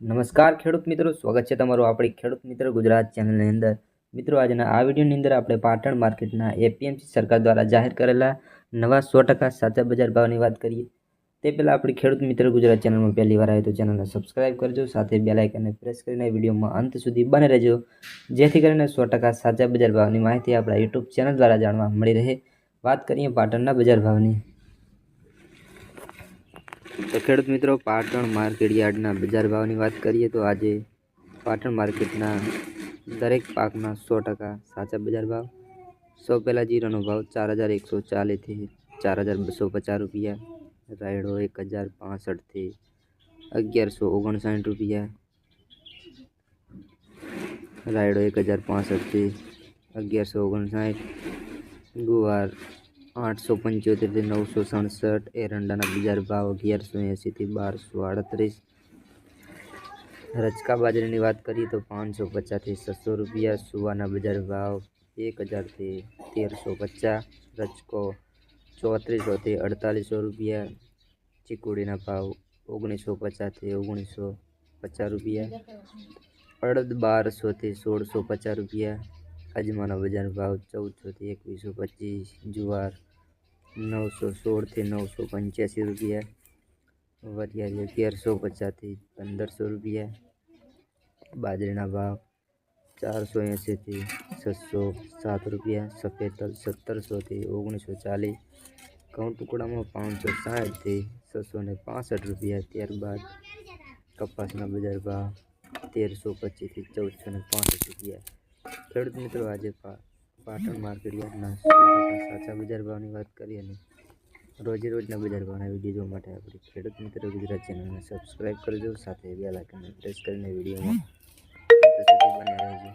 નમસ્કાર ખેડૂત મિત્રો, સ્વાગત છે તમારું આપણી ખેડૂત મિત્ર ગુજરાત ચેનલની અંદર. મિત્રો, આજના આ વિડીયોની અંદર આપણે પાટણ માર્કેટના એપીએમસી સરકાર દ્વારા જાહેર કરેલા નવા સો ટકા સાચા બજાર ભાવની વાત કરીએ. તે પહેલાં આપણી ખેડૂત મિત્ર ગુજરાત ચેનલમાં પહેલી વાર આવે તો ચેનલને સબસ્ક્રાઇબ કરજો, સાથે બેલ આઇકનને પ્રેસ કરીને વિડીયોમાં અંત સુધી બને રહેજો. જેથી કરીને સો ટકા સાચા બજાર ભાવની માહિતી આપણા યુટ્યુબ ચેનલ દ્વારા જાણવા મળી રહે. વાત કરીએ પાટણના બજાર ભાવની. તો ખેડૂત મિત્રો પાટણ માર્કેટ યાર્ડના બજાર ભાવની વાત કરીએ તો આજે પાટણ માર્કેટના દરેક પાકના સો ટકા સાચા બજાર ભાવ સૌ પહેલાં જીરાનો ભાવ ચાર હજાર એકસો ચાલીસથી ચાર હજાર બસો પચાસ રૂપિયા રાયડો એક હજાર પાસઠથી અગિયારસો ઓગણસાઠ રૂપિયા રાયડો એક હજાર પાસઠથી અગિયારસો ઓગણસાઠ ગુવાર આઠસો પંચોતેરથી નવસો સડસઠ એરંડાના બજાર ભાવ અગિયારસો એંસીથી બારસો આડત્રીસ રચકા બાજરીની વાત કરીએ તો પાંચસો પચાસથી છસો રૂપિયા સુવાના બજાર ભાવ એક હજારથી તેરસો પચાસ રચકો ચોત્રીસોથી અડતાલીસો રૂપિયા ચીકુડીના ભાવ ઓગણીસો પચાસથી ઓગણીસો પચાસ રૂપિયા અડદ બારસોથી સોળસો પચાસ રૂપિયા અજમાના બજાર ભાવ ચૌદસોથી એકવીસો પચીસ જુવાર નવસો સોળથી નવસો પંચ્યાસી રૂપિયા, વરિયાળી અગિયારસો પચાસથી પંદરસો રૂપિયા, બાજરીના ભાવ ચારસો એંસીથી છસો સાત રૂપિયા, સફેદ તલ સત્તરસોથી ઓગણીસો ચાલીસ, ઘઉં ટુકડામાં પાંચસો સાઠથી છસો ને પાસઠ રૂપિયા, ત્યારબાદ કપાસના બજાર ભાવ તેરસો પચીસથી ચૌદસો ને પાંસઠ રૂપિયા. ખેડૂત મિત્રો, આજે પાટણ માર્કેટ યાર્ડના સાચા બજાર ભાવની વાત કરીએ ને, રોજે રોજના બજાર ભાવના વીડિયો જોવા માટે આપણી ખેડૂત મિત્રો ગુજરાત ચેનલને સબસ્ક્રાઈબ કરજો, સાથે બે લાઇકનને પ્રેસ કરીને વિડીયોમાં બને રહેજો